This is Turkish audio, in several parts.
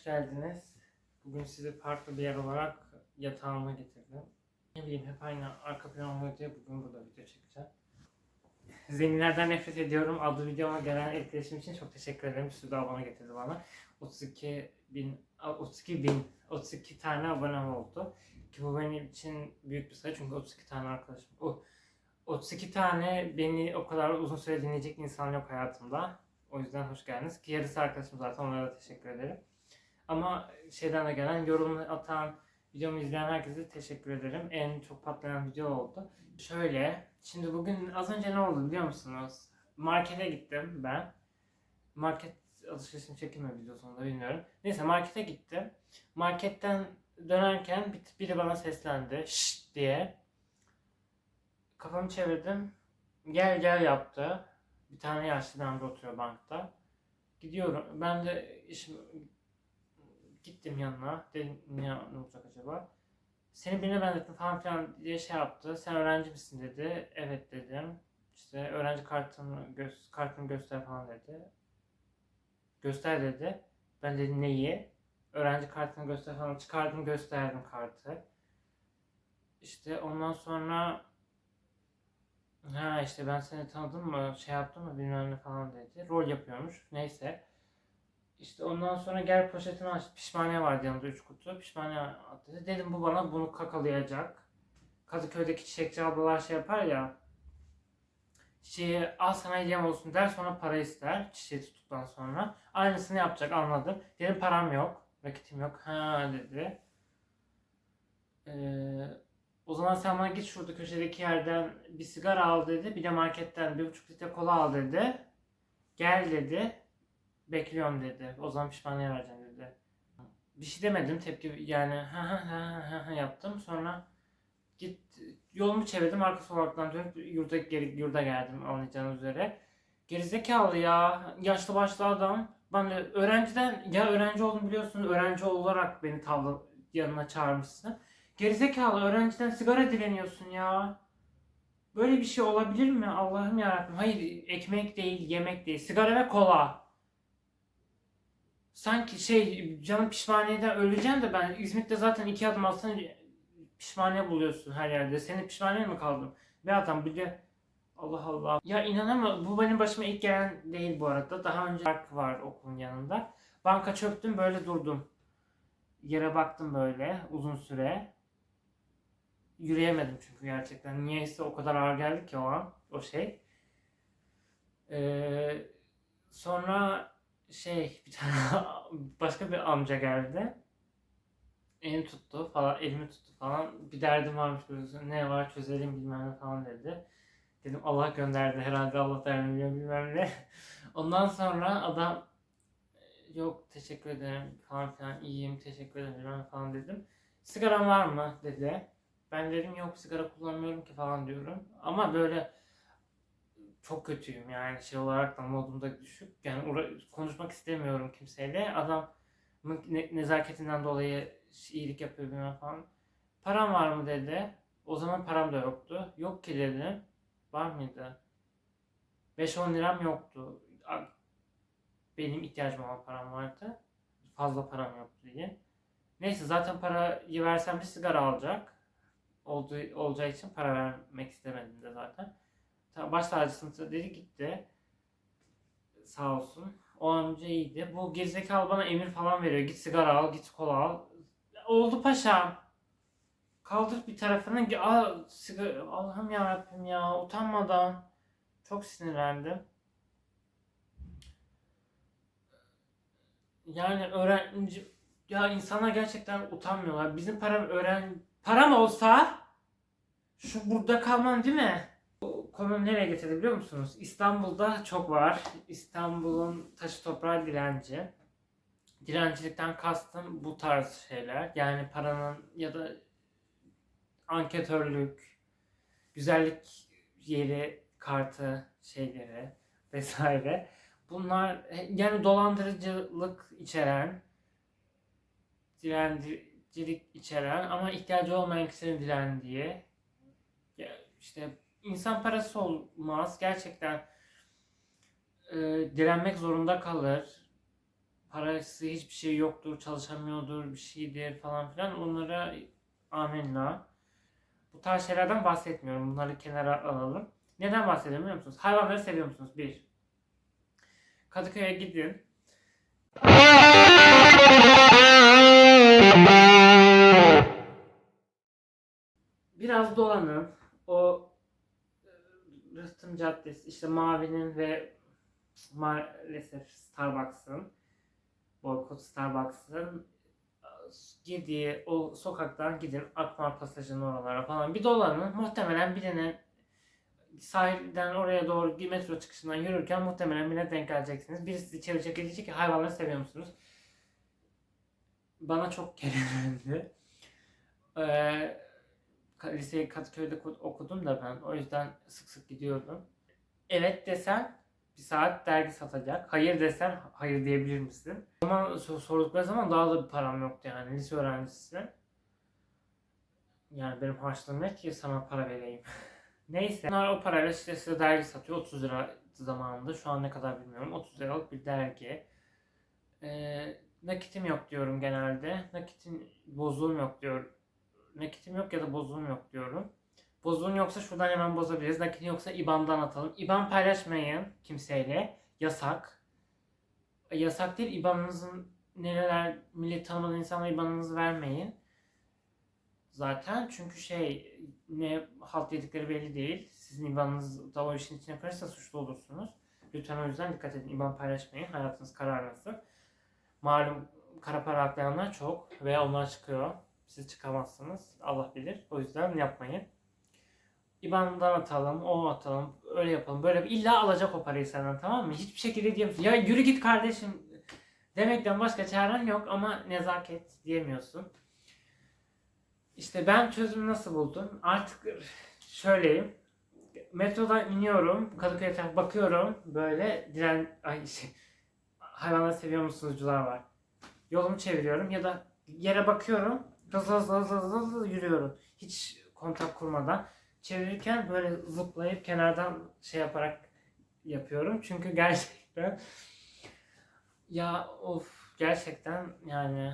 hoş geldiniz. Bugün sizi farklı bir yer olarak yatağıma getirdim. Ne bileyim hep aynı arka plan oluyor diye bugün burada video çekeceğim. Zenginlerden nefret ediyorum adlı videoma gelen etkileşim için çok teşekkür ederim. De abone getirdi bana. 32 bin, 32 bin, 32 tane abonem oldu. Ki bu benim için büyük bir sayı çünkü 32 tane arkadaşım. O 32 tane beni o kadar uzun süre dinleyecek insan yok hayatımda. O yüzden hoş geldiniz. Ki yarısı arkadaşım zaten onlara da teşekkür ederim. Ama şeyden de gelen, yorum atan, videomu izleyen herkese teşekkür ederim. En çok patlayan video oldu. Şöyle, şimdi bugün az önce ne oldu biliyor musunuz? Markete gittim ben. Market alışverişim çekilme videosunda bilmiyorum. Neyse markete gittim. Marketten dönerken bir- biri bana seslendi. Şşt diye. Kafamı çevirdim. Gel gel yaptı. Bir tane yaşlı amca oturuyor bankta. Gidiyorum. Ben de işim gittim yanına. Dedim ya ne olacak acaba? Seni birine benzettim falan filan diye şey yaptı. Sen öğrenci misin dedi. Evet dedim. İşte öğrenci kartını göz kartını göster falan dedi. Göster dedi. Ben dedim neyi? Öğrenci kartını göster falan. Çıkardım gösterdim kartı. İşte ondan sonra Ha işte ben seni tanıdım mı, şey yaptım mı bilmem ne falan dedi. Rol yapıyormuş. Neyse. İşte ondan sonra gel poşetini aç. Pişmaniye vardı yanında 3 kutu. Pişmaniye at dedi. Dedim bu bana bunu kakalayacak. Kadıköy'deki çiçekçi ablalar şey yapar ya. Çiçeği al sana hediyem olsun der sonra para ister. Çiçeği tuttuktan sonra. Aynısını yapacak anladım. Dedim param yok. Nakitim yok. Ha dedi. Eee o zaman sen bana git şurada köşedeki yerden bir sigara al dedi. Bir de marketten bir buçuk litre kola al dedi. Gel dedi. Bekliyorum dedi. O zaman pişmaniye vereceğim dedi. Bir şey demedim tepki yani ha ha ha yaptım. Sonra git yolumu çevirdim arka sokaktan dönüp yurda geri yurda geldim anlayacağınız üzere. Gerizekalı ya yaşlı başlı adam. Ben de öğrenciden ya öğrenci oldum biliyorsun öğrenci olarak beni tavla yanına çağırmışsın. Gerizekalı öğrenciden sigara dileniyorsun ya. Böyle bir şey olabilir mi? Allah'ım yarabbim. Hayır ekmek değil, yemek değil. Sigara ve kola. Sanki şey canım pişmaniyeden öleceğim de ben İzmit'te zaten iki adım atsan pişmaniye buluyorsun her yerde. Senin pişmaniye mi kaldım? Ve adam bir de Allah Allah. Ya inanamıyorum. Bu benim başıma ilk gelen değil bu arada. Daha önce park var okulun yanında. Banka çöktüm böyle durdum. Yere baktım böyle uzun süre yürüyemedim çünkü gerçekten. Niyeyse o kadar ağır geldi ki o an o şey. Ee, sonra şey bir tane başka bir amca geldi. Elimi tuttu falan, elimi tuttu falan. Bir derdim varmış böyle. Ne var çözelim bilmem ne falan dedi. Dedim Allah gönderdi herhalde Allah derdini biliyor bilmem ne. Ondan sonra adam yok teşekkür ederim falan filan iyiyim teşekkür ederim falan dedim. Sigaran var mı dedi. Ben dedim yok sigara kullanmıyorum ki falan diyorum. Ama böyle çok kötüyüm yani şey olarak da modumda düşük. Yani uğra- konuşmak istemiyorum kimseyle. Adam ne- nezaketinden dolayı iyilik yapıyor bilmem falan. Param var mı dedi. O zaman param da yoktu. Yok ki dedim. Var mıydı? 5-10 liram yoktu. Benim ihtiyacım olan param vardı. Fazla param yoktu diye. Neyse zaten parayı versem bir sigara alacak olduğu, olacağı için para vermek istemedim de zaten. Baş tacısını dedi gitti. Sağ olsun. O amca iyiydi. Bu gerizekalı bana emir falan veriyor. Git sigara al, git kola al. Oldu paşam. Kaldır bir tarafını. Al sigara. Allah'ım ya ya utanmadan. Çok sinirlendim. Yani öğrenci ya insanlar gerçekten utanmıyorlar. Bizim param öğren param olsa şu burada kalmam değil mi? Konum nereye getirdi biliyor musunuz? İstanbul'da çok var. İstanbul'un taşı toprağı direnci. Direncilikten kastım bu tarz şeyler. Yani paranın ya da anketörlük, güzellik yeri kartı şeyleri vesaire. Bunlar yani dolandırıcılık içeren, direncilik içeren ama ihtiyacı olmayan kişilerin direndiği ya işte insan parası olmaz gerçekten e, direnmek zorunda kalır parası hiçbir şey yoktur, çalışamıyordur, bir şeydir falan filan onlara amenna. Bu tarz şeylerden bahsetmiyorum. Bunları kenara alalım. Neden bahsediyorum biliyor musunuz? Hayvanları seviyor musunuz? Bir. Kadıköy'e gidin. Biraz dolanın. O Rıhtım Caddesi, işte Mavi'nin ve maalesef Starbucks'ın, boykot Starbucks'ın e, girdiği o sokaktan gidin Akmar Pasajı'nın oralara falan bir dolanın. Muhtemelen birine sahilden oraya doğru metro çıkışından yürürken muhtemelen birine denk geleceksiniz. Birisi sizi çevirecek diyecek ki hayvanları seviyor musunuz? Bana çok kere geldi. Ee, liseyi Kadıköy'de oku- okudum da ben. O yüzden sık sık gidiyordum. Evet desen bir saat dergi satacak. Hayır desen hayır diyebilir misin? Ama so- sordukları zaman daha da bir param yoktu yani lise öğrencisi. Yani benim harçlığım ne ki sana para vereyim. Neyse. Onlar o parayla işte size dergi satıyor. 30 lira zamanında. Şu an ne kadar bilmiyorum. 30 liralık bir dergi. Ee, nakitim yok diyorum genelde. Nakitin bozduğum yok diyor. Nakitim yok ya da bozduğum yok diyorum. Bozduğun yoksa şuradan hemen bozabiliriz. Nakitin yoksa IBAN'dan atalım. IBAN paylaşmayın kimseyle. Yasak. E, Yasak değil. IBAN'ınızın nereler millet tanımadan insanlara IBAN'ınızı vermeyin. Zaten çünkü şey ne halt yedikleri belli değil. Sizin IBAN'ınız da o işin içine karışsa suçlu olursunuz. Lütfen o yüzden dikkat edin. IBAN paylaşmayın. Hayatınız kararlasın. Malum kara para aklayanlar çok ve onlar çıkıyor. Siz çıkamazsınız. Allah bilir. O yüzden yapmayın. IBAN'dan atalım, o atalım, öyle yapalım. Böyle illa alacak o parayı senden tamam mı? Hiçbir şekilde diyemiyorsun. Ya yürü git kardeşim demekten başka çaren yok ama nezaket diyemiyorsun. İşte ben çözümü nasıl buldum? Artık şöyleyim. Metrodan iniyorum. Kadıköy'e taraf bakıyorum. Böyle diren... Ay şey... Hayvanları seviyor musunuzcular var. Yolumu çeviriyorum ya da yere bakıyorum. Hızlı hızlı hızlı hızlı, hızlı yürüyorum. Hiç kontak kurmadan. Çevirirken böyle zıplayıp kenardan şey yaparak yapıyorum. Çünkü gerçekten ya of gerçekten yani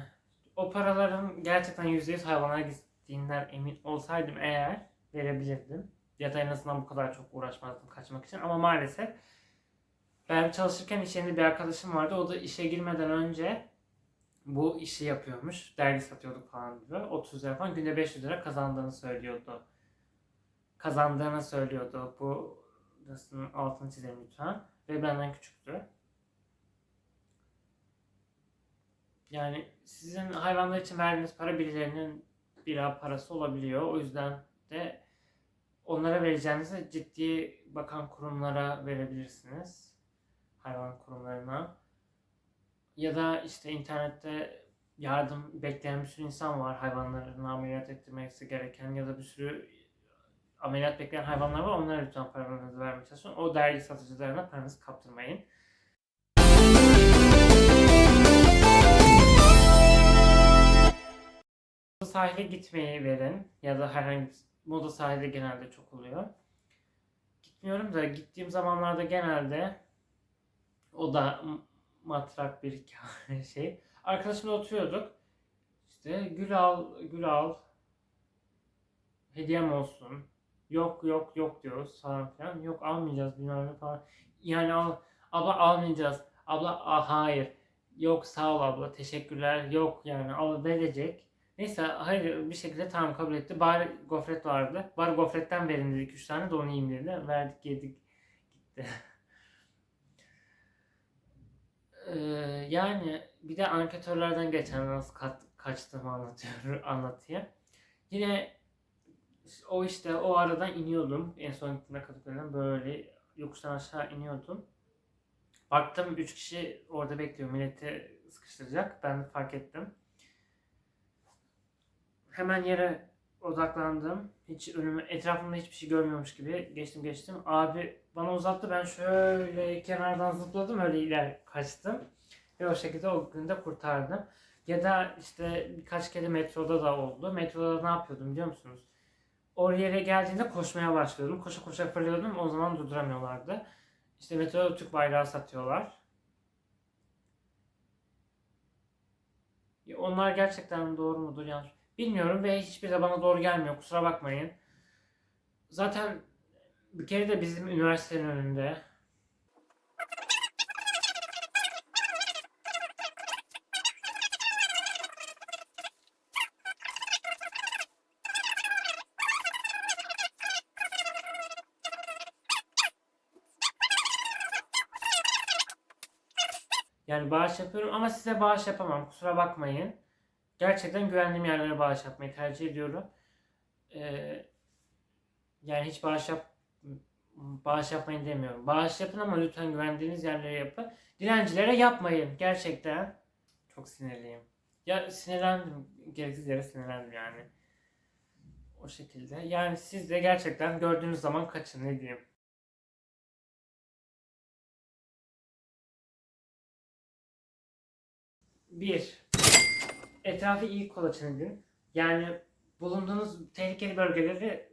o paraların gerçekten %100 hayvanlara gittiğinden emin olsaydım eğer verebilirdim. Ya da en azından bu kadar çok uğraşmazdım kaçmak için. Ama maalesef ben çalışırken iş yerinde bir arkadaşım vardı. O da işe girmeden önce bu işi yapıyormuş. Dergi satıyorduk falan gibi. 30 lira falan günde 500 lira kazandığını söylüyordu. Kazandığını söylüyordu. Bu burasının altını çizelim lütfen. Ve benden küçüktü. Yani sizin hayvanlar için verdiğiniz para birilerinin bira parası olabiliyor. O yüzden de onlara vereceğinizi ciddi bakan kurumlara verebilirsiniz. Hayvan kurumlarına. Ya da işte internette yardım bekleyen bir sürü insan var. Hayvanlarını ameliyat ettirmesi gereken ya da bir sürü ameliyat bekleyen hayvanlar var. Onlara lütfen paranızı vermeye. O dergi satıcılarına paranızı kaptırmayın. Moda sahile gitmeyi verin ya da herhangi moda sahilde genelde çok oluyor. Gitmiyorum da gittiğim zamanlarda genelde o da matrak bir şey. Arkadaşımla oturuyorduk. İşte gül al, gül al. Hediyem olsun. Yok yok yok diyoruz falan filan. Yok almayacağız bilmem ne falan. Yani al, abla almayacağız. Abla "Aa, hayır. Yok sağ ol abla teşekkürler. Yok yani al verecek. Neyse hayır bir şekilde tamam kabul etti. Bari gofret vardı. Bari gofretten verin dedik 3 tane de onu yiyeyim dedi. Verdik yedik gitti. Ee, yani bir de anketörlerden geçen nasıl kat, kaçtığımı anlatıyor, anlatayım. Yine o işte o aradan iniyordum. En son gittiğimde Kadıköy'den böyle yokuştan aşağı iniyordum. Baktım 3 kişi orada bekliyor. Milleti sıkıştıracak. Ben fark ettim. Hemen yere odaklandım. Hiç önüme, etrafımda hiçbir şey görmüyormuş gibi geçtim geçtim. Abi bana uzattı. Ben şöyle kenardan zıpladım. Öyle iler kaçtım. Ve o şekilde o günü de kurtardım. Ya da işte birkaç kere metroda da oldu. Metroda ne yapıyordum biliyor musunuz? Oraya yere geldiğinde koşmaya başlıyordum. Koşa koşa fırlıyordum. O zaman durduramıyorlardı. İşte metroda Türk bayrağı satıyorlar. Onlar gerçekten doğru mudur yanlış bilmiyorum ve hiçbir de bana doğru gelmiyor kusura bakmayın. Zaten bir kere de bizim üniversitenin önünde Yani bağış yapıyorum ama size bağış yapamam. Kusura bakmayın. Gerçekten güvendiğim yerlere bağış yapmayı tercih ediyorum. Ee, yani hiç bağış yap bağış yapmayın demiyorum. Bağış yapın ama lütfen güvendiğiniz yerlere yapın. Dilencilere yapmayın. Gerçekten. Çok sinirliyim. Ya sinirlendim. Gereksiz yere sinirlendim yani. O şekilde. Yani siz de gerçekten gördüğünüz zaman kaçın ne diyeyim. Bir, etrafı iyi kolaçan edin. Yani bulunduğunuz tehlikeli bölgeleri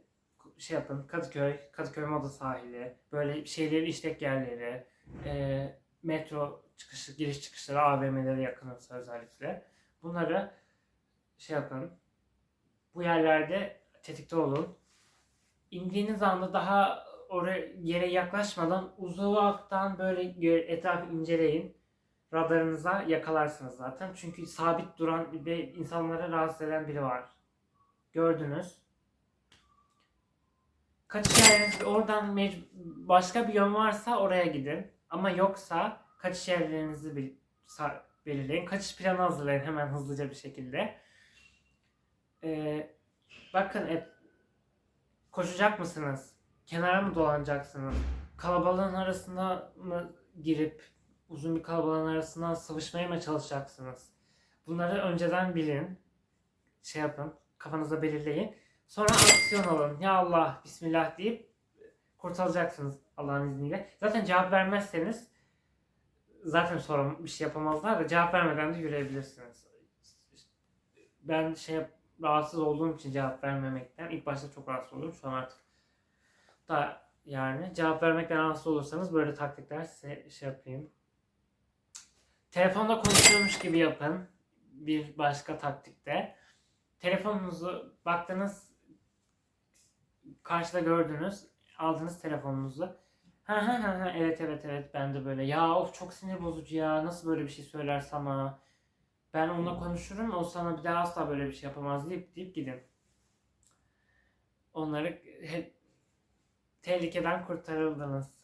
şey yapın. Kadıköy, Kadıköy Moda Sahili, böyle şeyleri işlek yerleri, e, metro çıkışı, giriş çıkışları, AVM'lere yakınsa özellikle. Bunları şey yapın. Bu yerlerde tetikte olun. İndiğiniz anda daha oraya yere yaklaşmadan uzaktan böyle etrafı inceleyin radarınıza yakalarsınız zaten. Çünkü sabit duran ve insanları rahatsız eden biri var. Gördünüz. Kaçış yerleriniz oradan başka bir yön varsa oraya gidin. Ama yoksa kaçış yerlerinizi belirleyin. Kaçış planı hazırlayın hemen hızlıca bir şekilde. Ee, bakın et, koşacak mısınız? Kenara mı dolanacaksınız? Kalabalığın arasına mı girip uzun bir kalabalığın arasından sıvışmaya mı çalışacaksınız? Bunları önceden bilin. Şey yapın. Kafanıza belirleyin. Sonra aksiyon alın. Ya Allah, Bismillah deyip kurtulacaksınız Allah'ın izniyle. Zaten cevap vermezseniz zaten sonra bir şey yapamazlar da cevap vermeden de yürüyebilirsiniz. Ben şey rahatsız olduğum için cevap vermemekten ilk başta çok rahatsız olurum. Şu an artık da yani cevap vermekten rahatsız olursanız böyle taktikler size şey yapayım. Telefonda konuşuyormuş gibi yapın. Bir başka taktikte. Telefonunuzu baktınız karşıda gördünüz. Aldınız telefonunuzu. Ha ha ha ha evet evet evet ben de böyle. Ya of çok sinir bozucu ya. Nasıl böyle bir şey söyler sana? Ben onunla konuşurum. O sana bir daha asla böyle bir şey yapamaz deyip deyip gidin. Onları hep tehlikeden kurtarıldınız.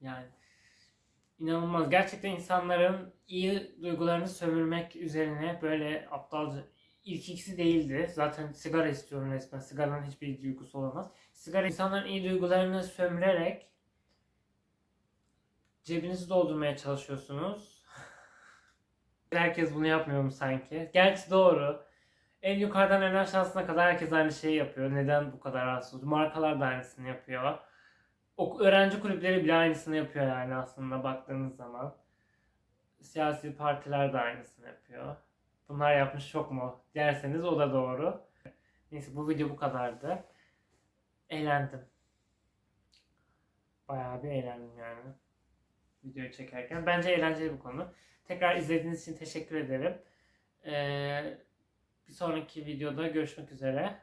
Yani inanılmaz. Gerçekten insanların iyi duygularını sömürmek üzerine böyle aptalca ilk ikisi değildi. Zaten sigara istiyorum resmen. Sigaranın hiçbir duygusu olamaz. Sigara insanların iyi duygularını sömürerek cebinizi doldurmaya çalışıyorsunuz. Herkes bunu yapmıyor mu sanki? Gerçi doğru. En yukarıdan en aşağısına kadar herkes aynı şeyi yapıyor. Neden bu kadar rahatsız? Markalar da aynısını yapıyor. O öğrenci kulüpleri bile aynısını yapıyor yani aslında baktığınız zaman. Siyasi partiler de aynısını yapıyor. Bunlar yapmış çok mu derseniz o da doğru. Neyse bu video bu kadardı. Eğlendim. Bayağı bir eğlendim yani. Videoyu çekerken. Bence eğlenceli bir konu. Tekrar izlediğiniz için teşekkür ederim. Ee, bir sonraki videoda görüşmek üzere.